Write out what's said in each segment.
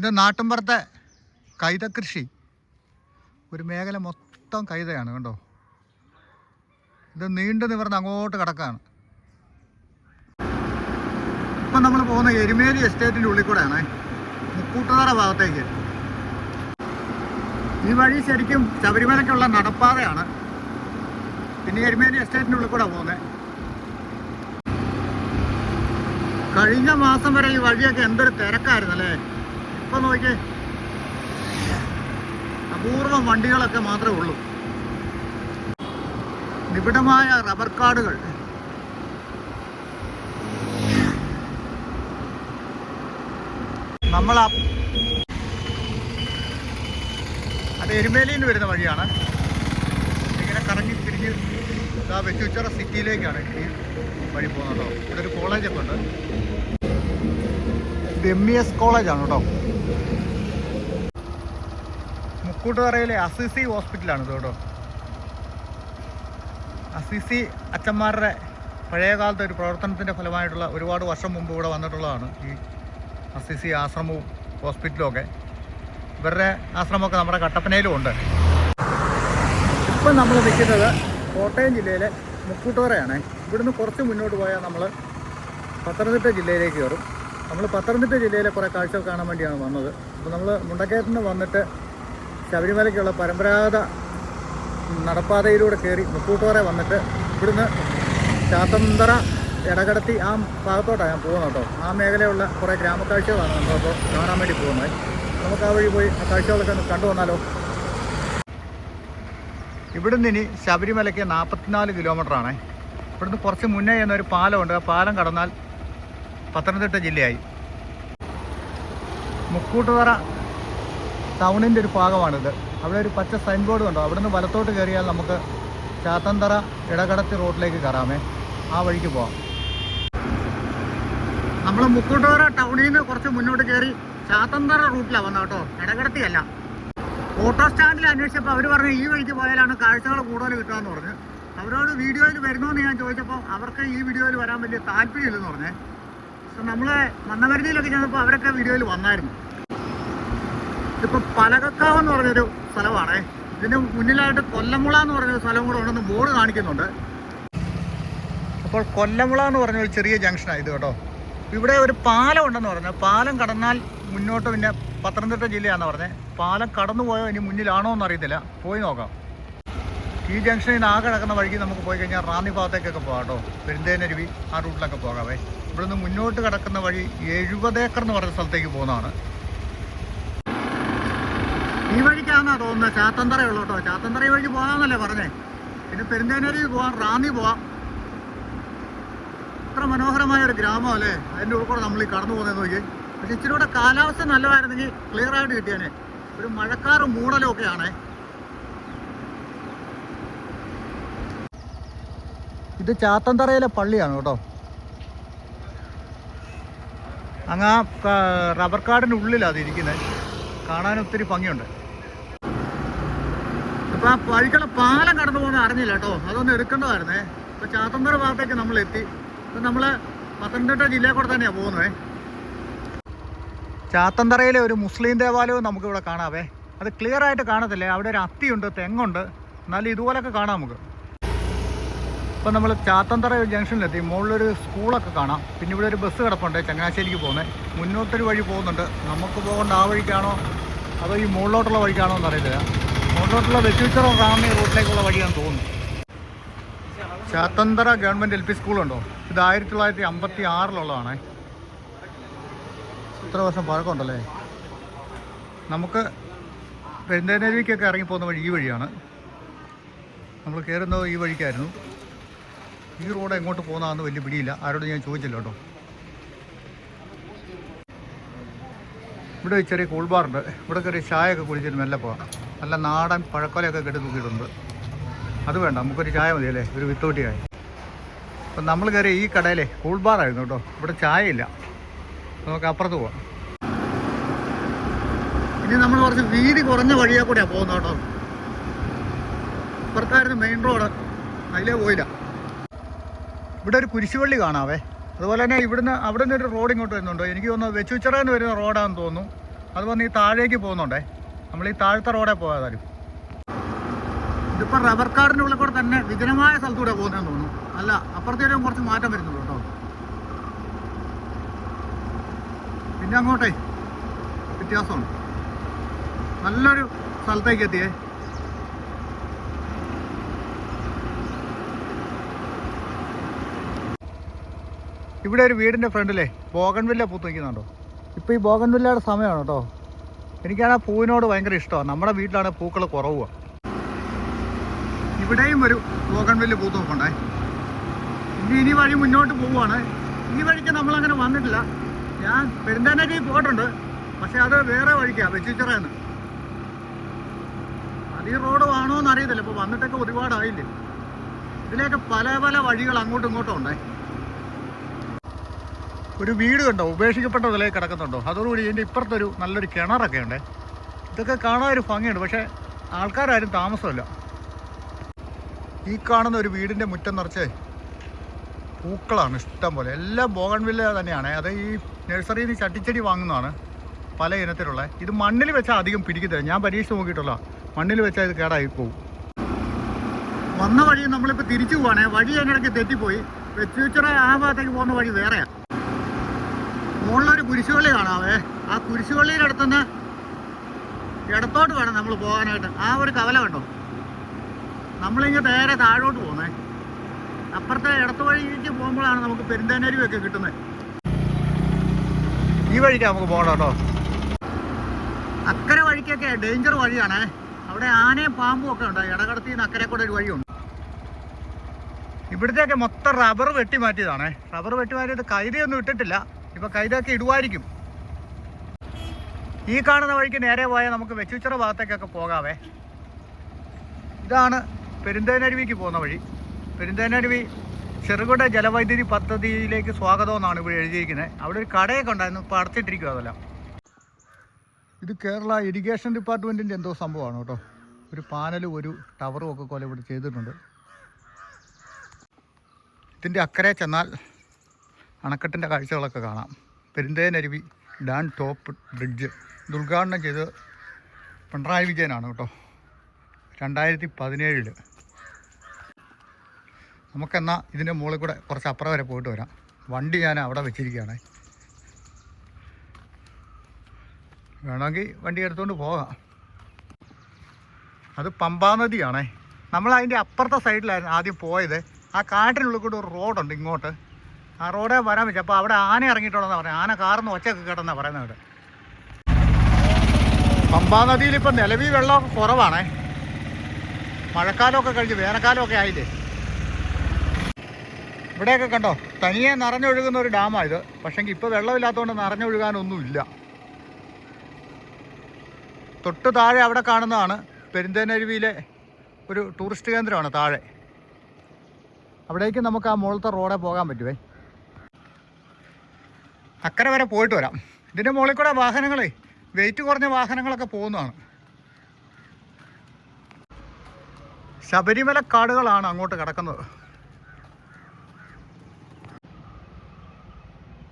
ഇത് നാട്ടിൻപുറത്തെ കൈത കൃഷി ഒരു മേഖല മൊത്തം കൈതയാണ് കണ്ടോ? ഇത് നീണ്ടു നിവർന്ന് അങ്ങോട്ട് കിടക്കാണ്. ഇപ്പം നമ്മൾ പോകുന്ന എരുമേലി എസ്റ്റേറ്റിന്റെ ഉള്ളിൽ കൂടെയാണ് മുക്കൂട്ടുതറ ഭാഗത്തേക്ക്. ഈ വഴി ശരിക്കും ശബരിമലയ്ക്കുള്ള നടപ്പാതയാണ്. പിന്നെ എരുമേലി എസ്റ്റേറ്റിന്റെ ഉള്ളിൽ കൂടെ പോകുന്നത്. കഴിഞ്ഞ മാസം വരെ ഈ വഴിയൊക്കെ എന്തൊരു തിരക്കായിരുന്നു അല്ലേ ഇപ്പൊ നോക്കിയേ അപൂർവം വണ്ടികളൊക്കെ മാത്രമേ ഉള്ളൂ. നിബിഡമായ റബ്ബർ കാടുകൾ നമ്മൾ അത് എരുമേലിയിൽ നിന്ന് വരുന്ന വഴിയാണ്. ഇങ്ങനെ കറങ്ങി തിരിഞ്ഞ് ഇതാ വെച്ചുച്ചിറ സിറ്റിയിലേക്കാണ് ഈ വഴി പോകുന്നത്. ഇവിടെ ഒരു കോളേജൊക്കെ ഉണ്ട്. എം ഇ എസ് കോളേജാണ് കേട്ടോ. മുക്കൂട്ടുതറയിലെ അസിസി ഹോസ്പിറ്റലാണ് ഇത് കേട്ടോ. അസിസി അച്ഛന്മാരുടെ പഴയ കാലത്തെ ഒരു പ്രവർത്തനത്തിന്റെ ഫലമായിട്ടുള്ള ഒരുപാട് വർഷം മുമ്പ് ഇവിടെ വന്നിട്ടുള്ളതാണ് ഈ അസിസി ആശ്രമവും ഹോസ്പിറ്റലും ഒക്കെ. ഇവരുടെ ആശ്രമമൊക്കെ നമ്മുടെ കട്ടപ്പനയിലും ഉണ്ട്. ഇപ്പം നമ്മൾ നിൽക്കുന്നത് കോട്ടയം ജില്ലയിലെ മുക്കൂട്ടുതറയാണ് ഇവിടുന്ന് കുറച്ച് മുന്നോട്ട് പോയാൽ നമ്മൾ പത്തനംതിട്ട ജില്ലയിലേക്ക് കയറും. നമ്മൾ പത്തനംതിട്ട ജില്ലയിലെ കുറേ കാഴ്ചകൾ കാണാൻ വേണ്ടിയാണ് വന്നത്. അപ്പോൾ നമ്മൾ മുണ്ടക്കയത്തിന് വന്നിട്ട് ശബരിമലയ്ക്കുള്ള പരമ്പരാഗത നടപ്പാതയിലൂടെ കയറി മുക്കൂട്ടോറെ വന്നിട്ട് ഇവിടുന്ന് ചാത്തന്തറ ഇടകടത്തി ആ ഭാഗത്തോട്ടാണ് ഞാൻ പോകുന്നത് കേട്ടോ. ആ മേഖലയുള്ള കുറേ ഗ്രാമക്കാഴ്ചകളാണ് നമ്മളിപ്പോൾ കാണാൻ വേണ്ടി പോകുന്നത്. നമുക്ക് ആ വഴി പോയി ആ കാഴ്ചകളൊക്കെ ഒന്ന് കണ്ടു വന്നാലോ? ഇവിടുന്ന് ഇനി ശബരിമലയ്ക്ക് നാൽപ്പത്തിനാല് കിലോമീറ്റർ ആണേ ഇവിടുന്ന് കുറച്ച് മുന്നേ ഒരു പാലമുണ്ട്. ആ പാലം കടന്നാൽ പത്തനംതിട്ട ജില്ലയായി. മുക്കൂട്ടുതറ ടൗണിന്റെ ഒരു ഭാഗമാണിത്. അവിടെ ഒരു പച്ച സൈൻ ബോർഡ് കണ്ടോ? നിന്ന് വലത്തോട്ട് കയറിയാൽ നമുക്ക് ചാത്തന്തറ ഇടകടത്തി റോഡിലേക്ക് കയറാമേ. ആ വഴിക്ക് പോവാം. നമ്മൾ മുക്കൂട്ടുതറ ടൗണിൽ നിന്ന് കുറച്ച് മുന്നോട്ട് കയറി ചാത്തന്തറ റൂട്ടിലാണ് വന്നത് കേട്ടോ. ഇടകടത്തിയല്ല ഓട്ടോ സ്റ്റാൻഡിൽ അന്വേഷിച്ചപ്പോൾ അവർ പറഞ്ഞു ഈ വഴിക്ക് പോയാലാണ് കാഴ്ചകൾ കൂടുതൽ കിട്ടുകയെന്ന് പറഞ്ഞു. അവരോട് വീഡിയോയിൽ വരുന്നോന്ന് ഞാൻ ചോദിച്ചപ്പോൾ അവർക്ക് ഈ വീഡിയോയിൽ വരാൻ വലിയ താല്പര്യമില്ലെന്ന് പറഞ്ഞേ. പക്ഷെ നമ്മൾ മന്നമരുതിയിലൊക്കെ ചെന്നപ്പോൾ അവരൊക്കെ വീഡിയോയിൽ വന്നായിരുന്നു. ഇതിപ്പോൾ പലകക്കാവ് എന്ന് പറഞ്ഞൊരു സ്ഥലമാണ്. ഇതിന് മുന്നിലായിട്ട് കൊല്ലമുള എന്ന് പറഞ്ഞൊരു സ്ഥലം കൂടെ ഉണ്ടെന്ന് ബോർഡ് കാണിക്കുന്നുണ്ട്. അപ്പോൾ കൊല്ലമുള എന്ന് പറഞ്ഞ ഒരു ചെറിയ ജംഗ്ഷനാണ് ഇത് കേട്ടോ. ഇവിടെ ഒരു പാലം ഉണ്ടെന്ന് പറഞ്ഞു. പാലം കടന്നാൽ മുന്നോട്ട് പിന്നെ പത്തനംതിട്ട ജില്ലയാണെന്ന് പറഞ്ഞത് പാലം കടന്നു പോയോ ഇനി മുന്നിലാണോ എന്ന് അറിയത്തില്ല. പോയി നോക്കാം. ഈ ജംഗ്ഷനിൽ നിന്ന് ആകെ കിടക്കുന്ന വഴിക്ക് നമുക്ക് പോയി കഴിഞ്ഞാൽ റാന്നി ഭാഗത്തേക്കൊക്കെ പോകാം കേട്ടോ. പെരുന്തേനരുവി ആ റൂട്ടിലൊക്കെ പോകാമേ ഇവിടെ നിന്ന് മുന്നോട്ട് കിടക്കുന്ന വഴി എഴുപത് ഏക്കർ എന്ന് പറഞ്ഞ സ്ഥലത്തേക്ക് പോകുന്നതാണ്. ഈ വഴിക്കാന്നാ തോന്നുന്നത് ചാത്തന്തറയുള്ളൂ കേട്ടോ. ചാത്തന്തറ ഈ വഴിക്ക് പോകാമെന്നല്ലേ പറഞ്ഞേ. പിന്നെ പെരുന്തേനരി പോവാം റാന്നി പോവാം. ഇത്ര മനോഹരമായ ഒരു ഗ്രാമം അല്ലേ? അതിന്റെ ഉൾക്കൂടെ നമ്മൾ ഈ കടന്നു പോകുന്നത് നോക്കി പക്ഷെ ഇച്ചിരി കൂടെ കാലാവസ്ഥ നല്ലതായിരുന്നെങ്കിൽ ക്ലിയർ ആയിട്ട് കിട്ടിയാനെ. ഒരു മഴക്കാറ് മൂടലും ഒക്കെയാണേ ഇത് ചാത്തന്തറയിലെ പള്ളിയാണ് കേട്ടോ. അങ്ങ് ആ റബ്ബർ കാടിന്റെ ഉള്ളിലാണ് അത് ഇരിക്കുന്നത് കാണാൻ ഒത്തിരി ഭംഗിയുണ്ട്. ആ വഴിക്കുള്ള പാലം കടന്നു പോകുന്നത് അറിഞ്ഞില്ല കേട്ടോ. അതൊന്ന് എടുക്കേണ്ടതായിരുന്നേ. ഇപ്പൊ ചാത്തമ്പര ഭാഗത്തേക്ക് നമ്മൾ എത്തി ഇപ്പൊ നമ്മൾ പത്തനംതിട്ട ജില്ലയിൽ കൂടെ തന്നെയാണ് പോകുന്നത് ചാത്തന്തറയിലെ ഒരു മുസ്ലിം ദേവാലയവും നമുക്കിവിടെ കാണാവേ. അത് ക്ലിയർ ആയിട്ട് കാണത്തില്ലേ? അവിടെ ഒരു അത്തിയുണ്ട് തെങ്ങുണ്ട്. എന്നാലും ഇതുപോലൊക്കെ കാണാം നമുക്ക്. ഇപ്പം നമ്മൾ ചാത്തന്തറ ജംഗ്ഷനിലെത്തി. മുകളിലൊരു സ്കൂളൊക്കെ കാണാം. പിന്നെ ഇവിടെ ഒരു ബസ് കിടപ്പുണ്ട്. ചങ്ങനാശ്ശേരിക്ക് പോകുന്നത് മുന്നോട്ടൊരു വഴി പോകുന്നുണ്ട്. നമുക്ക് പോകേണ്ട ആ വഴിക്കാണോ? അതോ ഈ മുകളിലോട്ടുള്ള വഴിക്കാണോ എന്ന് മുകളിലോട്ടുള്ള വെച്ചുച്ചിറ റാന്നി റൂട്ടിലേക്കുള്ള വഴിയാണെന്ന് തോന്നുന്നു. ചാത്തന്തറ ഗവൺമെന്റ് എൽ പി സ്കൂളുണ്ടോ? ഇത് ആയിരത്തി തൊള്ളായിരത്തി അമ്പത്തി ആറിലുള്ളതാണേ. ഇത്ര വർഷം പഴക്കമുണ്ടല്ലേ? നമുക്ക് പെരുന്തേനരുവിക്കൊക്കെ ഇറങ്ങിപ്പോകുന്ന വഴി ഈ വഴിയാണ്. നമ്മൾ കയറുന്നത് ഈ വഴിക്കായിരുന്നു. ഈ റോഡ് എങ്ങോട്ട് പോകുന്നതെന്ന് വലിയ പിടിയില്ല. ആരോട് ഞാൻ ചോദിച്ചില്ല കേട്ടോ. ഇവിടെ ചെറിയ കൂൾബാറുണ്ട്. ഇവിടെ കയറി ഒക്കെ കുടിച്ചിട്ട് മെല്ലെ പോവാം നല്ല നാടൻ പഴക്കൊലയൊക്കെ കെട്ടി തൂക്കിയിട്ടുണ്ട്. അത് വേണ്ട നമുക്കൊരു ചായ മതി അല്ലേ? ഒരു വിത്തോട്ടി ചായ. അപ്പം നമ്മൾ കയറി ഈ കടയിലെ കൂൾ ബാറായിരുന്നു കേട്ടോ. ഇവിടെ ചായയില്ല. നമുക്ക് അപ്പുറത്ത് പോവാം. ഇനി നമ്മൾ കുറച്ച് വീതി കുറഞ്ഞ വഴിയാ കൂടെയാണ് പോകുന്നത് കേട്ടോ. ഇപ്പുറത്തായിരുന്നു മെയിൻ റോഡ് അതിലേ പോയില്ല. ഇവിടെ ഒരു കുരിശുപള്ളി കാണാവേ. അതുപോലെ തന്നെ ഇവിടുന്ന് അവിടെ നിന്ന് ഒരു റോഡ് ഇങ്ങോട്ട് വരുന്നുണ്ടോ. എനിക്ക് തോന്നുന്നു വെച്ചുച്ചിറന്ന് വരുന്ന റോഡാണെന്ന് തോന്നുന്നു. അത് വന്ന് ഈ താഴേക്ക് പോകുന്നുണ്ടേ. നമ്മൾ ഈ താഴത്തെ റോഡേ പോകാതാലും ഇതിപ്പോ റബ്ബർ കാർഡിന്റെ ഉള്ളിൽ കൂടെ തന്നെ വിജനമായ സ്ഥലത്തൂടെ പോകുന്നതെന്ന് തോന്നുന്നു. അല്ല അപ്പുറത്തേക്കും കുറച്ച് മാറ്റം വരുന്നുള്ളൂ കേട്ടോ. പിന്നെ അങ്ങോട്ടേ വ്യത്യാസമാണ് നല്ലൊരു സ്ഥലത്തേക്ക് എത്തിയേ. ഇവിടെ ഒരു വീടിന്റെ ഫ്രണ്ടിലെ ബോഗൺവില്ല പൂത്ത് നിൽക്കുന്നുണ്ടോ? ഇപ്പോൾ ഈ ബോഗൺവില്ലയുടെ സമയമാണ് കേട്ടോ. എനിക്കാണ് ആ പൂവിനോട് ഭയങ്കര ഇഷ്ടമാണ്. നമ്മുടെ വീട്ടിലാണ് പൂക്കൾ കുറവുക. ഇവിടെയും ഒരു ബോഗൺവില്ല പൂത്തോപ്പുണ്ടേ ഇനി ഇനി വഴി മുന്നോട്ട് പോവുകയാണ്. ഈ വഴിക്ക് നമ്മളങ്ങനെ വന്നിട്ടില്ല. ഞാൻ പെരുന്താനേക്ക് പോയിട്ടുണ്ട്. പക്ഷെ അത് വേറെ വഴിക്കാണ് വെച്ചിച്ചറയെന്ന് അത് ഈ റോഡ് ആണോ എന്നറിയത്തില്ല ഇപ്പോൾ വന്നിട്ടൊക്കെ ഒരുപാടായില്ലേ? ഇതിലേക്ക് പല പല വഴികൾ അങ്ങോട്ടും ഇങ്ങോട്ടും ഉണ്ടേ? ഒരു വീട് കണ്ടോ? ഉപേക്ഷിക്കപ്പെട്ട നിലയിൽ കിടക്കുന്നുണ്ടോ? അതോടുകൂടി ഇതിന്റെ ഇപ്പുറത്തൊരു നല്ലൊരു കിണറൊക്കെ ഉണ്ട്. ഇതൊക്കെ കാണാൻ ഒരു ഭംഗിയുണ്ട്. പക്ഷേ ആൾക്കാരാരും താമസമില്ല. ഈ കാണുന്ന ഒരു വീടിന്റെ മുറ്റം നിറച്ച് പൂക്കളാണ് ഇഷ്ടം പോലെ. എല്ലാം ബോഗൺവില്ല തന്നെയാണ്. അത് ഈ നഴ്സറിയിൽ നിന്ന് ചട്ടിച്ചെടി വാങ്ങുന്നതാണ് പല ഇനത്തിലുള്ള. ഇത് മണ്ണിൽ വെച്ചാൽ അധികം പിടിക്കത്തില്ല. ഞാൻ പരീക്ഷിച്ച് നോക്കിയിട്ടുള്ള മണ്ണിൽ വെച്ചാൽ ഇത് കേടായി പോകും വന്ന വഴി നമ്മളിപ്പോൾ തിരിച്ചു പോവാണേ. വഴി അതിനിടയ്ക്ക് തെറ്റിപ്പോയി. വെച്ചുവെച്ചിറ ആ ഭാഗത്തേക്ക് പോകുന്ന വഴി വേറെയാണ് മുകളിലൊരു കുരിശുപള്ളി കാണാവേ. ആ കുരിശുപള്ളിയുടെ അടുത്തുനിന്ന് ഇടത്തോട്ട് വേണം നമ്മൾ പോകാനായിട്ട്. ആ ഒരു കവല കണ്ടോ? നമ്മളിങ്ങനെ നേരെ താഴോട്ട് പോകുന്നേ. അപ്പുറത്തെ ഇടത്ത് വഴിക്ക് പോകുമ്പോഴാണ് നമുക്ക് പെരുന്തേനരുവൊക്കെ കിട്ടുന്നത് ഈ വഴിക്ക് നമുക്ക് പോകണം കേട്ടോ. അക്കരെ വഴിക്കൊക്കെ ഡേഞ്ചർ വഴിയാണേ. അവിടെ ആനയും പാമ്പും ഒക്കെ ഉണ്ട്. ഇടകടത്തിൽ നിന്ന് അക്കരെ കൂടെ ഒരു വഴിയുണ്ട്. ഇവിടത്തെയൊക്കെ മൊത്തം റബ്ബർ വെട്ടി മാറ്റിയതാണേ. റബ്ബർ വെട്ടി മാറ്റിയത് കൈതയൊന്നും ഇട്ടിട്ടില്ല. ഇപ്പൊ കൈതൊക്കെ ഇടുവായിരിക്കും. ഈ കാണുന്ന വഴിക്ക് നേരെ പോയാൽ നമുക്ക് വെച്ചുച്ചിറ ഭാഗത്തേക്കൊക്കെ പോകാവേ. ഇതാണ് പെരുന്തേനരുവിക്ക് പോകുന്ന വഴി. പെരുന്തേനരുവി ചെറുകിട ജലവൈദ്യുതി പദ്ധതിയിലേക്ക് സ്വാഗതം എന്നാണ് ഇവിടെ എഴുതിയിരിക്കുന്നത്. അവിടെ ഒരു കടയൊക്കെ ഉണ്ടായിരുന്നു ഇപ്പോൾ അടച്ചിട്ടിരിക്കുക അതെല്ലാം. ഇത് കേരള ഇറിഗേഷൻ ഡിപ്പാർട്ട്മെന്റിന്റെ എന്തോ സംഭവമാണ് കേട്ടോ. ഒരു പാനലും ഒരു ടവറും ഒക്കെ പോലെ ഇവിടെ ചെയ്തിട്ടുണ്ട്. ഇതിന്റെ അക്കരെ ചെന്നാൽ അണക്കെട്ടിന്റെ കാഴ്ചകളൊക്കെ കാണാം. Perunthenaruvi dam top bridge. ഇത് ഉദ്ഘാടനം ചെയ്ത് പിണറായി വിജയനാണ് കേട്ടോ. രണ്ടായിരത്തി പതിനേഴിൽ നമുക്കെന്നാൽ ഇതിന്റെ മുകളിൽ കൂടെ കുറച്ച് അപ്പുറം വരെ പോയിട്ട് വരാം. വണ്ടി ഞാൻ അവിടെ വെച്ചിരിക്കുകയാണ്. വേണമെങ്കിൽ വണ്ടി എടുത്തുകൊണ്ട് പോകാം. അത് പമ്പാ നദിയാണേ. നമ്മൾ അതിന്റെ അപ്പുറത്തെ സൈഡിലായിരുന്നു ആദ്യം പോയത്. ആ കാട്ടിനുള്ളിൽ കൂടെ ഒരു റോഡുണ്ട് ഇങ്ങോട്ട്. ആ റോഡേ വരാൻ പറ്റും അപ്പോൾ അവിടെ ആന ഇറങ്ങിയിട്ടുള്ളതെന്ന് പറയാം ആന കാർന്ന് ഒച്ചയൊക്കെ കേട്ടെന്നാണ് പറയുന്നത് ഇവിടെ പമ്പാ നദിയിൽ ഇപ്പം നിലവിൽ വെള്ളം കുറവാണേ. മഴക്കാലമൊക്കെ കഴിഞ്ഞ് വേനൽക്കാലമൊക്കെ ആയില്ലേ? ഇവിടെയൊക്കെ കണ്ടോ? തനിയെ നിറഞ്ഞൊഴുകുന്ന ഒരു ഡാമാണ് ഇത്. പക്ഷെങ്കിൽ ഇപ്പോൾ വെള്ളമില്ലാത്തതുകൊണ്ട് നിറഞ്ഞൊഴുകാനൊന്നുമില്ല തൊട്ട് താഴെ അവിടെ കാണുന്നതാണ് പെരുന്തേനരുവിയിലെ ഒരു ടൂറിസ്റ്റ് കേന്ദ്രമാണ് താഴെ. അവിടേക്ക് നമുക്ക് ആ മുകളിലത്തെ റോഡേ പോകാൻ പറ്റുമേ അക്കരെ വരെ പോയിട്ട് വരാം. ഇതിന്റെ മുകളിൽ കൂടെ വാഹനങ്ങളെ വെയിറ്റ് കുറഞ്ഞ വാഹനങ്ങളൊക്കെ പോകുന്നതാണ്. ശബരിമല കാടുകളാണ് അങ്ങോട്ട് കിടക്കുന്നത്.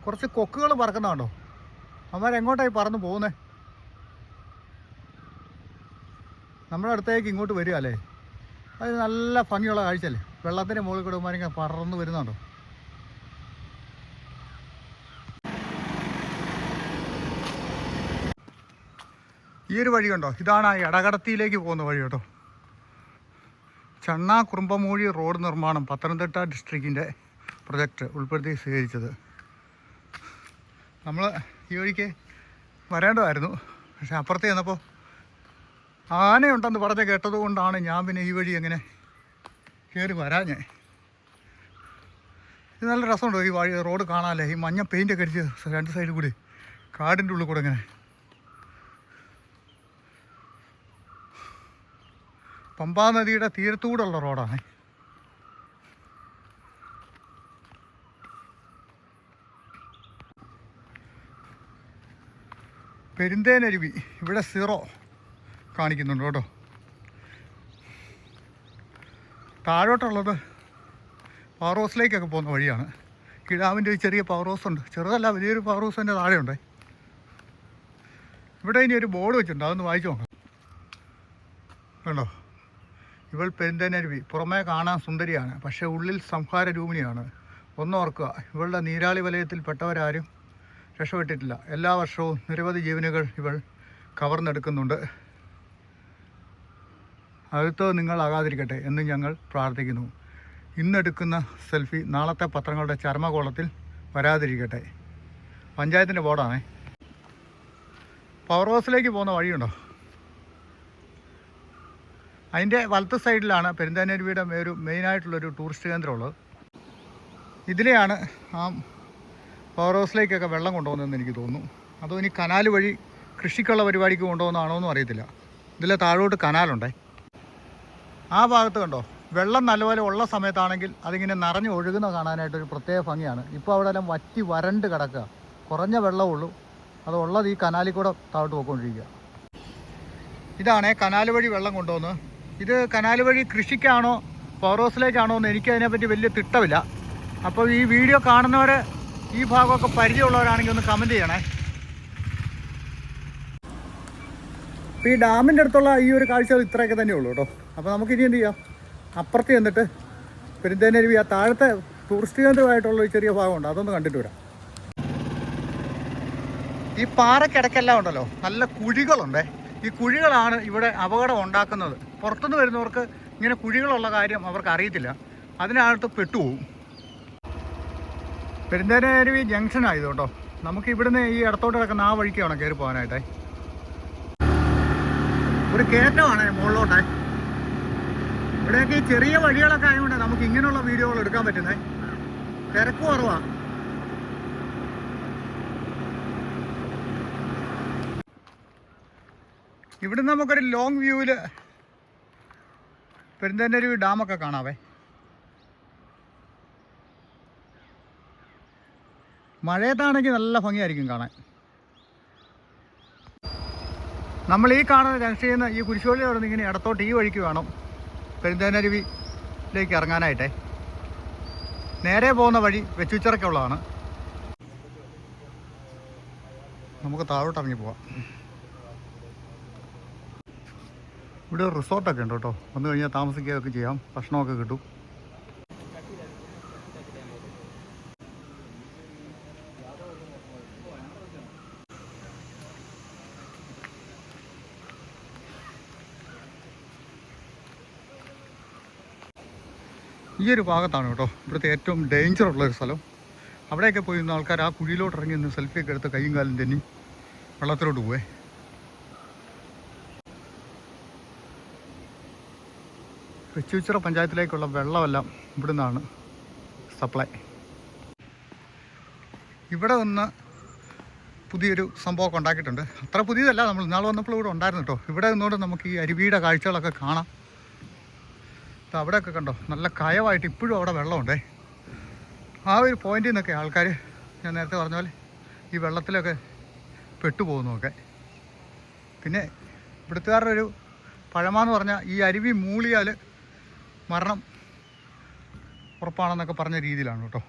കുറച്ച് കൊക്കുകൾ പറക്കുന്നുണ്ടോ അവന്മാരെങ്ങോട്ടായി പറന്ന് പോകുന്നേ? നമ്മുടെ അടുത്തേക്ക് ഇങ്ങോട്ട് വരിക അല്ലേ? അത് നല്ല ഭംഗിയുള്ള കാഴ്ചയല്ലേ? വെള്ളത്തിന്റെ മുകളിൽ കൂടെ അവന്മാരിങ്ങനെ പറന്ന് വരുന്നുണ്ടോ ഈ ഒരു വഴി കണ്ടോ? ഇതാണ് ആ എടകടത്തിയിലേക്ക് പോകുന്ന വഴി കേട്ടോ. ചണ്ണാ കുറുമ്പമൂഴി റോഡ് നിർമ്മാണം പത്തനംതിട്ട ഡിസ്ട്രിക്റ്റിന്റെ പ്രൊജക്റ്റ് ഉൾപ്പെടുത്തി സ്വീകരിച്ചത്. നമ്മൾ ഈ വഴിക്ക് വരേണ്ടതായിരുന്നു. പക്ഷെ അപ്പുറത്ത് ചെന്നപ്പോൾ ആനയുണ്ടെന്ന് പറഞ്ഞ് കേട്ടതുകൊണ്ടാണ് ഞാൻ പിന്നെ ഈ വഴി എങ്ങനെ കയറി വരാഞ്ഞേ. ഇത് നല്ല രസമുണ്ടോ ഈ വഴി റോഡ് കാണാമല്ലേ ഈ മഞ്ഞ പെയിന്റൊക്കെ അടിച്ച് രണ്ട് സൈഡിൽ കൂടി കാടിന്റെ ഉള്ളിൽ കൂടെ ഇങ്ങനെ പമ്പാ നദിയുടെ തീരത്തൂടുള്ള റോഡാണ്. പെരുന്തേനരുവി ഇവിടെ സീറോ കാണിക്കുന്നുണ്ട് കേട്ടോ. താഴോട്ടുള്ളത് പവർ ഹൗസിലേക്കൊക്കെ പോകുന്ന വഴിയാണ്. കിഴാവിന്റെ ഒരു ചെറിയ പവർ ഹൗസ് ഉണ്ട് ചെറുതല്ല വലിയൊരു പവർ ഹൗസ് തന്നെ താഴെയുണ്ട്. ഇവിടെ ഇനി ഒരു ബോർഡ് വെച്ചിട്ടുണ്ട്. അതൊന്ന് വായിച്ചു നോക്കാം. കണ്ടോ? ഇവൾ പെരുന്തനരുവി. പുറമേ കാണാൻ സുന്ദരിയാണ് പക്ഷേ ഉള്ളിൽ സംഹാര രൂപിണിയാണ് ഒന്നോർക്കുക ഇവളുടെ നീരാളി വലയത്തിൽ വലയത്തിൽപ്പെട്ടവരാരും രക്ഷപ്പെട്ടിട്ടില്ല. എല്ലാ വർഷവും നിരവധി ജീവനുകൾ ഇവൾ കവർന്നെടുക്കുന്നുണ്ട്. അടുത്ത് നിങ്ങളാകാതിരിക്കട്ടെ എന്ന് ഞങ്ങൾ പ്രാർത്ഥിക്കുന്നു. ഇന്നെടുക്കുന്ന സെൽഫി നാളത്തെ പത്രങ്ങളുടെ ചർമ്മകോളത്തിൽ വരാതിരിക്കട്ടെ. പഞ്ചായത്തിന്റെ ബോർഡാണേ. പവർ ഹൗസിലേക്ക് പോകുന്ന വഴിയുണ്ടോ? അതിന്റെ വലത്ത് സൈഡിലാണ് പെരുന്താനരുവിയുടെ ഒരു മെയിനായിട്ടുള്ളൊരു ടൂറിസ്റ്റ് കേന്ദ്രമുള്ളത്. ഇതിലെയാണ് ആ പവർ ഹൗസിലേക്കൊക്കെ വെള്ളം കൊണ്ടുപോകുന്നതെന്ന് എനിക്ക് തോന്നുന്നു. അതോ ഇനി കനാൽ വഴി കൃഷിക്കുള്ള പരിപാടിക്ക് കൊണ്ടുപോകുന്നതാണോ എന്നും അറിയത്തില്ല. ഇതിലെ താഴോട്ട് കനാലുണ്ടേ. ആ ഭാഗത്ത് കണ്ടോ? വെള്ളം നല്ലപോലെ ഉള്ള സമയത്താണെങ്കിൽ അതിങ്ങനെ നിറഞ്ഞു ഒഴുകുന്ന കാണാനായിട്ടൊരു പ്രത്യേക ഭംഗിയാണ്. ഇപ്പോൾ അവിടെ എല്ലാം വറ്റി വരണ്ട് കിടക്കുക. കുറഞ്ഞ വെള്ളമുള്ളൂ അത് ഉള്ളത് ഈ കനാലിൽ കൂടെ താഴോട്ട് പോയിക്കൊണ്ടിരിക്കുക. ഇതാണ് കനാൽ വഴി വെള്ളം കൊണ്ടുവന്ന് ഇത് കനാൽ വഴി കൃഷിക്കാണോ പവർ ഹൗസിലേക്കാണോ എന്ന് അതിനെപ്പറ്റി വലിയ തിട്ടമില്ല. അപ്പോൾ ഈ വീഡിയോ കാണുന്നവർ ഈ ഭാഗമൊക്കെ പരിചയമുള്ളവരാണെങ്കിൽ ഒന്ന് കമന്റ് ചെയ്യണേ. അപ്പോൾ ഈ ഡാമിന്റെ അടുത്തുള്ള ഈ ഒരു കാഴ്ചകൾ ഇത്രയൊക്കെ തന്നെ ഉള്ളൂ കേട്ടോ. അപ്പോൾ നമുക്ക് ഇനി എന്ത് ചെയ്യാം? അപ്പുറത്ത് ചെന്നിട്ട് പെരുന്തേനരുവി ആ താഴത്തെ ടൂറിസ്റ്റ് കേന്ദ്രമായിട്ടുള്ള ഒരു ചെറിയ ഭാഗമുണ്ട്. അതൊന്ന് കണ്ടിട്ട് വരാം. ഈ പാറക്കിടക്കെല്ലാം ഉണ്ടല്ലോ. നല്ല കുഴികളുണ്ടേ. ഈ കുഴികളാണ് ഇവിടെ അപകടം ഉണ്ടാക്കുന്നത്. പുറത്തുനിന്ന് വരുന്നവർക്ക് ഇങ്ങനെ കുഴികളുള്ള കാര്യം അവർക്ക് അറിയത്തില്ല. അതിനകത്ത് പെട്ടുപോകും. പെരുന്തേനരുവി ജംഗ്ഷൻ ആയത് കേട്ടോ. നമുക്ക് ഇവിടുന്ന് ഈ ഇടത്തോട്ട് കിടക്കുന്ന ആ വഴിക്ക് വേണം കയറി പോകാനായിട്ടേ. ഒരു കയറ്റമാണ് മുകളിലോട്ടെ. ഇവിടെയൊക്കെ ഈ ചെറിയ വഴികളൊക്കെ ആയതുകൊണ്ട് നമുക്ക് ഇങ്ങനെയുള്ള വീഡിയോകൾ എടുക്കാൻ പറ്റുന്നേ. തിരക്ക് കുറവാണ് ഇവിടെ നമുക്കൊരു ലോങ് വ്യൂവിൽ പെരുന്തന്നരുവി ഡാമൊക്കെ കാണാവേ. മഴയത്താണെങ്കിൽ നല്ല ഭംഗിയായിരിക്കും കാണാൻ. നമ്മൾ ഈ കാണുന്ന ജംഗ്ഷനിൽ നിന്ന് ഈ കുരിശോളി അവിടെ ഇങ്ങനെ ഇടത്തോട്ട് ഈ വഴിക്ക് വേണം പെരുന്തേനരുവിയിലേക്ക് ഇറങ്ങാനായിട്ടേ. നേരെ പോകുന്ന വഴി വെച്ചുച്ചിറക്കുള്ളതാണ്. നമുക്ക് താഴോട്ട് ഇറങ്ങി പോവാം. ഇവിടെ ഒരു റിസോർട്ടൊക്കെ ഉണ്ട് കേട്ടോ. വന്നു കഴിഞ്ഞാൽ താമസിക്കുകയൊക്കെ ചെയ്യാം. ഭക്ഷണമൊക്കെ കിട്ടും. ഈ ഒരു ഭാഗത്താണ് കേട്ടോ ഇവിടുത്തെ ഏറ്റവും ഡേഞ്ചർ ഉള്ള ഒരു സ്ഥലം. അവിടെയൊക്കെ പോയി ഇന്ന് ആൾക്കാർ ആ കുഴിയിലോട്ട് ഇറങ്ങി നിന്ന് സെൽഫിയൊക്കെ എടുത്ത് കൈയും കാലും തന്നെ വെള്ളത്തിലോട്ട് പോവേ. വെച്ചുച്ചിറ പഞ്ചായത്തിലേക്കുള്ള വെള്ളമെല്ലാം ഇവിടെ നിന്നാണ് സപ്ലൈ. ഇവിടെ ഒന്ന് പുതിയൊരു സംഭവമൊക്കെ ഉണ്ടാക്കിയിട്ടുണ്ട്. അത്ര പുതിയതല്ല നമ്മൾ ഇന്നാൾ വന്നപ്പോൾ ഇവിടെ ഉണ്ടായിരുന്നു കേട്ടോ. ഇവിടെ നിന്നുകൊണ്ട് നമുക്ക് ഈ അരുവിയുടെ കാഴ്ചകളൊക്കെ കാണാം. അവിടെയൊക്കെ കണ്ടോ നല്ല കയവായിട്ട് ഇപ്പോഴും അവിടെ വെള്ളമുണ്ടേ. ആ ഒരു പോയിന്റിൽ നിന്നൊക്കെ ആൾക്കാർ ഞാൻ നേരത്തെ പറഞ്ഞ പോലെ ഈ വെള്ളത്തിലൊക്കെ പെട്ടുപോകുന്നതൊക്കെ. പിന്നെ ഇവിടുത്തുകാരുടെ ഒരു പഴമാന്ന് പറഞ്ഞാൽ ഈ അരുവി മൂളിയാൽ മരണം ഉറപ്പാണെന്നൊക്കെ പറഞ്ഞ രീതിയിലാണ് കേട്ടോ.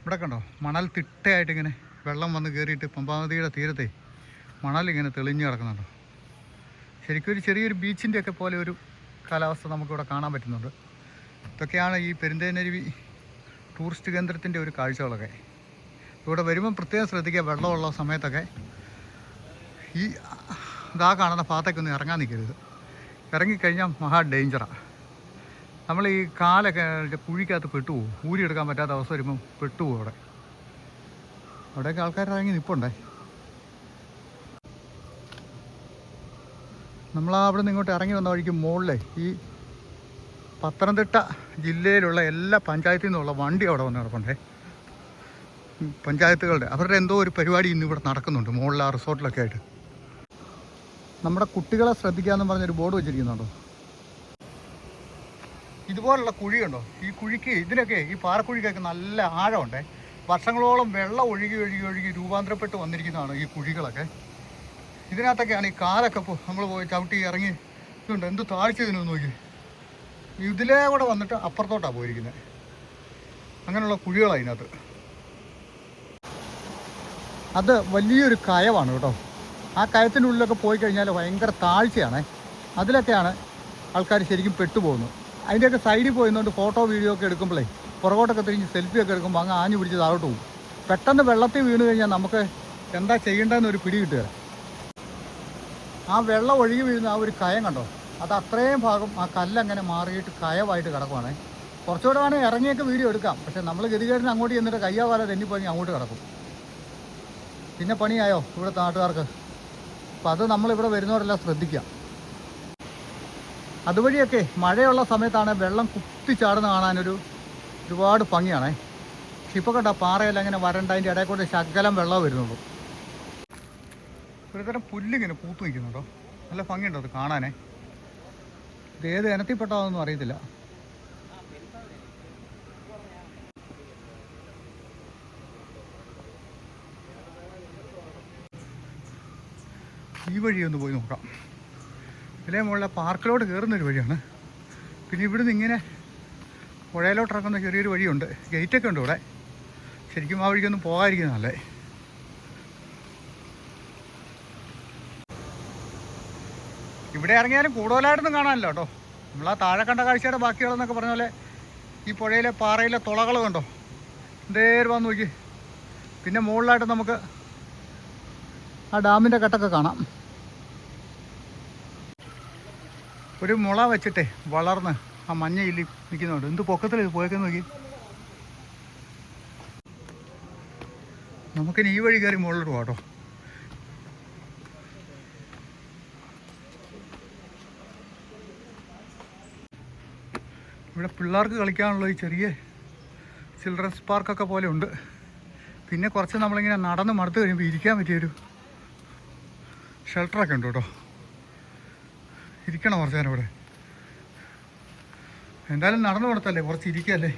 ഇവിടെ കണ്ടോ മണൽ തിട്ടയായിട്ട് ഇങ്ങനെ വെള്ളം വന്ന് കയറിയിട്ട് പമ്പാനദിയുടെ തീരത്തെ മണൽ ഇങ്ങനെ തെളിഞ്ഞു കിടക്കുന്നുണ്ടോ. ശരിക്കും ഒരു ചെറിയൊരു ബീച്ചിന്റെയൊക്കെ പോലെ ഒരു കാലാവസ്ഥ നമുക്കിവിടെ കാണാൻ പറ്റുന്നുണ്ട്. ഇതൊക്കെയാണ് ഈ പെരുന്തേനരുവി ടൂറിസ്റ്റ് കേന്ദ്രത്തിന്റെ ഒരു കാഴ്ചകളൊക്കെ. ഇവിടെ വരുമ്പം പ്രത്യേകം ശ്രദ്ധിക്കുക വെള്ളമുള്ള സമയത്തൊക്കെ ഈ ഇതാ കാണുന്ന ഭാഗത്തേക്കൊന്നും ഇറങ്ങാൻ നിൽക്കരുത്. ഇറങ്ങിക്കഴിഞ്ഞാൽ മഹാ ഡേഞ്ചറാണ് നമ്മൾ ഈ കാലൊക്കെ കുഴിക്കകത്ത് പെട്ടുപോകും. ഊരിയെടുക്കാൻ പറ്റാത്ത അവസ്ഥ വരുമ്പം പെട്ടുപോകും അവിടെ. അവിടെയൊക്കെ ആൾക്കാർ ഇറങ്ങി നിൽപ്പുണ്ടേ നമ്മൾ അവിടെ നിന്ന് ഇങ്ങോട്ട് ഇറങ്ങി വന്ന വഴിക്ക് മുകളിലെ ഈ പത്തനംതിട്ട ജില്ലയിലുള്ള എല്ലാ പഞ്ചായത്തിൽ നിന്നുള്ള വണ്ടി അവിടെ വന്ന് കിടപ്പുണ്ടേ. പഞ്ചായത്തുകളുടെ. അവരുടെ എന്തോ ഒരു പരിപാടി ഇന്ന് ഇവിടെ നടക്കുന്നുണ്ട് മുകളിൽ ആ റിസോർട്ടിലൊക്കെ ആയിട്ട്. നമ്മുടെ കുട്ടികളെ ശ്രദ്ധിക്കാമെന്ന് പറഞ്ഞൊരു ബോർഡ് വെച്ചിരിക്കുന്നുണ്ടോ? ഇതുപോലുള്ള കുഴിയുണ്ടോ? ഈ കുഴിക്ക് ഇതിനൊക്കെ ഈ പാറക്കുഴിക്കൊക്കെ നല്ല ആഴമുണ്ടേ. വർഷങ്ങളോളം വെള്ളം ഒഴുകി ഒഴുകി ഒഴുകി രൂപാന്തരപ്പെട്ട് വന്നിരിക്കുന്നതാണ് ഈ കുഴികളൊക്കെ. ഇതിനകത്തൊക്കെയാണ് ഈ കാലൊക്കെ നമ്മൾ പോയി ചവിട്ടി ഇറങ്ങി ഇതുണ്ട്. എന്ത് താഴ്ച ഇതിനൊന്ന് നോക്കി. ഇതിലേ കൂടെ വന്നിട്ട് അപ്പുറത്തോട്ടാണ് പോയിരിക്കുന്നത് അങ്ങനെയുള്ള കുഴികളാണ് അതിനകത്ത് അത് വലിയൊരു കയവാണ് കേട്ടോ. ആ കയത്തിനുള്ളിലൊക്കെ പോയി കഴിഞ്ഞാൽ ഭയങ്കര താഴ്ചയാണ്. അതിലൊക്കെയാണ് ആൾക്കാർ ശരിക്കും പെട്ടുപോകുന്നത്. അതിന്റെയൊക്കെ സൈഡിൽ പോയി പോയിരുന്നുകൊണ്ട് ഫോട്ടോ വീഡിയോ ഒക്കെ എടുക്കുമ്പോഴേ പുറകോട്ടൊക്കെ തിരിഞ്ഞ് സെൽഫി ഒക്കെ എടുക്കുമ്പോൾ അങ്ങ് ആഞ്ഞു പിടിച്ച് താഴോട്ട് പോകും. പെട്ടെന്ന് വെള്ളത്തിൽ വീണ് കഴിഞ്ഞാൽ നമുക്ക് എന്താ ചെയ്യേണ്ടതെന്ന് ഒരു പിടി കിട്ടുക. ആ വെള്ളം ഒഴുകി വീഴുന്ന ആ ഒരു കയം കണ്ടോ? അത് അത്രയും ഭാഗം ആ കല്ലങ്ങനെ മാറിയിട്ട് കയമായിട്ട് കിടക്കുവാണേ. കുറച്ചുകൂടെ വേണമെങ്കിൽ ഇറങ്ങിയൊക്കെ വീഡിയോ എടുക്കാം. പക്ഷേ നമ്മൾ ഗതികേടിന് അങ്ങോട്ട് ചെന്നിട്ട് കയ്യാവാലെ തെന്നിപ്പോയി അങ്ങോട്ട് കിടക്കും. പിന്നെ പണിയായോ ഇവിടെ നാട്ടുകാർക്ക്? അപ്പോൾ അത് നമ്മളിവിടെ വരുന്നവരെല്ലാം ശ്രദ്ധിക്കാം അതുവഴിയൊക്കെ മഴയുള്ള സമയത്താണ് വെള്ളം കുത്തിച്ചാടുന്ന കാണാനൊരു ഒരുപാട് ഭംഗിയാണേ. പക്ഷെ ഇപ്പോൾ കണ്ട പാറയെല്ലാം ഇങ്ങനെ വരണ്ട അതിന്റെ ഇടയിൽ കൂടെ ശകലം വെള്ളം വരുന്നുള്ളൂ. ഒരുതരം പുല്ലിങ്ങനെ പൂത്തു നിൽക്കുന്നുണ്ടോ? നല്ല ഭംഗിയുണ്ടോ അത് കാണാനേ? ഇത് ഏത് ഇനത്തിൽപ്പെട്ടതാണെന്നൊന്നും അറിയത്തില്ല. ഈ വഴി ഒന്ന് പോയി നോക്കാം. ഇതിലെ മുകളിലെ പാർക്കിലോട്ട് കയറുന്നൊരു വഴിയാണ്. പിന്നെ ഇവിടുന്ന് ഇങ്ങനെ പുഴയിലോട്ട് ഇറക്കുന്ന ചെറിയൊരു വഴിയുണ്ട്. ഗേറ്റൊക്കെ ഉണ്ട് ഇവിടെ. ശരിക്കും ആ വഴിക്കൊന്നും പോകാതിരിക്കുന്ന നല്ലേ ഇവിടെ ഇറങ്ങിയാലും കൂടുതലായിട്ടൊന്നും കാണാനില്ല കേട്ടോ. നമ്മൾ ആ താഴെ കണ്ട കാഴ്ചയുടെ ബാക്കികളെന്നൊക്കെ പറഞ്ഞ പോലെ ഈ പുഴയിലെ പാറയിലെ തുളകൾ കണ്ടോ? എന്തേരും വന്ന് നോക്കി. പിന്നെ മുകളിലായിട്ട് നമുക്ക് ആ ഡാമിന്റെ കെട്ടൊക്കെ കാണാം. ഒരു മുള വെച്ചിട്ടേ വളർന്ന് ആ മഞ്ഞ ഇല്ലി നിൽക്കുന്നുണ്ട്. എന്ത് പൊക്കത്തിൽ ഇത് പോയേക്കെന്ന് നോക്കി. നമുക്കിനി ഈ വഴി കയറി മുകളിലോട്ട് പോകാം കേട്ടോ. ഇവിടെ പിള്ളേർക്ക് കളിക്കാനുള്ള ഈ ചെറിയ ചിൽഡ്രൻസ് പാർക്കൊക്കെ പോലെ ഉണ്ട്. പിന്നെ കുറച്ച് നമ്മളിങ്ങനെ നടന്ന് മടുത്ത് കഴിയുമ്പോൾ ഇരിക്കാൻ പറ്റിയൊരു ഷെൽട്ടറൊക്കെ ഉണ്ട് കേട്ടോ. ഇരിക്കണം കുറച്ച് നേരം ഇവിടെ? എന്തായാലും നടന്നു കൊടുത്തല്ലേ കുറച്ച് ഇരിക്കല്ലേ?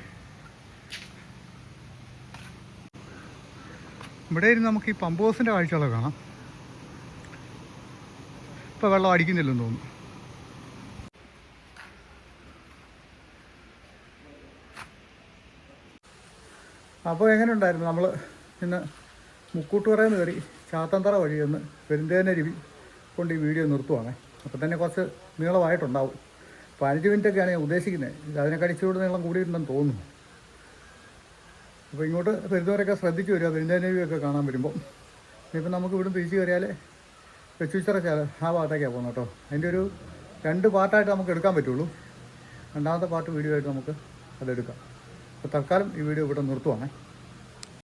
ഇവിടെ ഇരുന്ന് നമുക്ക് ഈ പമ്പ് ഹൗസിന്റെ കാഴ്ചകളൊക്കെ കാണാം. ഇപ്പോൾ വെള്ളം അടിക്കുന്നില്ലെന്ന് തോന്നുന്നു. അപ്പോൾ എങ്ങനെ ഉണ്ടായിരുന്നു നമ്മൾ ഇന്ന് മുക്കൂട്ടുപറയെന്ന് കയറി ചാത്തന്തറ വഴി ഒന്ന് പെരുന്തേനരുവി കൊണ്ട് ഈ വീഡിയോ നിർത്തുവാണേ. അപ്പോൾ തന്നെ കുറച്ച് നീളമായിട്ടുണ്ടാവും. അപ്പോൾ അഞ്ച് മിനിറ്റൊക്കെയാണ് ഞാൻ ഉദ്ദേശിക്കുന്നത്. ഇത് അതിനെക്കാൾ ഇച്ചിരി നീളം കൂടിയിട്ടുണ്ടെന്ന് തോന്നുന്നു. അപ്പോൾ ഇങ്ങോട്ട് വരുന്നവരൊക്കെ ശ്രദ്ധിച്ചു വരിക പെരുന്തേനരുവിയൊക്കെ കാണാൻ വരുമ്പോൾ ഇനിയിപ്പോൾ നമുക്ക് ഇവിടുന്ന് തിരിച്ചു കയറിയാൽ വെച്ചുച്ചിറ ആ ഭാഗത്തേക്കാണ് പോകുന്നത് കേട്ടോ. അതിന്റെ ഒരു രണ്ട് പാർട്ടായിട്ട് നമുക്ക് എടുക്കാൻ പറ്റുള്ളൂ. രണ്ടാമത്തെ പാർട്ട് വീഡിയോ ആയിട്ട് നമുക്ക് അതെടുക്കാം അപ്പോൾ തൽക്കാലം ഈ വീഡിയോ ഇവിടെ നിർത്തുവാണേ.